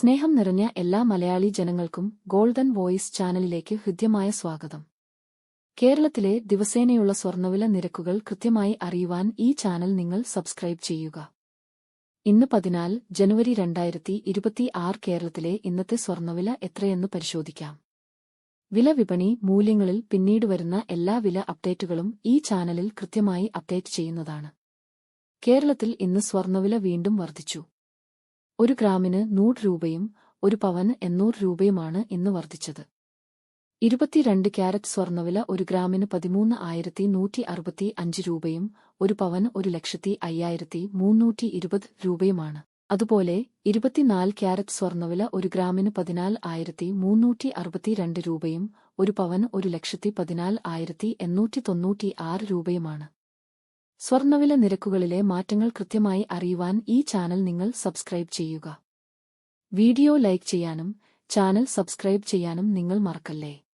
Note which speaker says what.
Speaker 1: സ്നേഹം നിറഞ്ഞ എല്ലാ മലയാളി ജനങ്ങൾക്കും ഗോൾഡൻ വോയിസ് ചാനലിലേക്ക് ഹൃദ്യമായ സ്വാഗതം. കേരളത്തിലെ ദിവസേനയുള്ള സ്വർണവില നിരക്കുകൾ കൃത്യമായി അറിയുവാൻ ഈ ചാനൽ നിങ്ങൾ സബ്സ്ക്രൈബ് ചെയ്യുക. ഇന്ന് പതിനാല് ജനുവരി രണ്ടായിരത്തി ഇരുപത്തിയാറ് കേരളത്തിലെ ഇന്നത്തെ സ്വർണവില എത്രയെന്ന് പരിശോധിക്കാം. വില വിപണി മൂല്യങ്ങളിൽ പിന്നീട് വരുന്ന എല്ലാ വില അപ്ഡേറ്റുകളും ഈ ചാനലിൽ കൃത്യമായി അപ്ഡേറ്റ് ചെയ്യുന്നതാണ്. കേരളത്തിൽ ഇന്ന് സ്വർണവില വീണ്ടും വർദ്ധിച്ചു. ഒരു ഗ്രാമിന് നൂറ് രൂപയും ഒരു പവന് എണ്ണൂറ് രൂപയുമാണ് ഇന്ന് വർദ്ധിച്ചത്. ഇരുപത്തിരണ്ട് ക്യാരറ്റ് സ്വർണവില ഒരു ഗ്രാമിന് പതിമൂന്ന് ആയിരത്തി നൂറ്റി അറുപത്തി അഞ്ച് രൂപയും ഒരു പവന് ഒരു ലക്ഷത്തി അയ്യായിരത്തി മുന്നൂറ്റി ഇരുപത് രൂപയുമാണ്. അതുപോലെ ഇരുപത്തിനാല് ക്യാരറ്റ് സ്വർണവില ഒരു ഗ്രാമിന് പതിനാല് ആയിരത്തി മുന്നൂറ്റി അറുപത്തിരണ്ട് രൂപയും ഒരു പവന് ഒരു ലക്ഷത്തി പതിനാല് ആയിരത്തി എണ്ണൂറ്റി തൊണ്ണൂറ്റി ആറ് രൂപയുമാണ്. സ്വർണവില നിരക്കുകളിലെ മാറ്റങ്ങൾ കൃത്യമായി അറിയുവാൻ ഈ ചാനൽ നിങ്ങൾ സബ്സ്ക്രൈബ് ചെയ്യുക. വീഡിയോ ലൈക്ക് ചെയ്യാനും ചാനൽ സബ്സ്ക്രൈബ് ചെയ്യാനും നിങ്ങൾ മറക്കല്ലേ?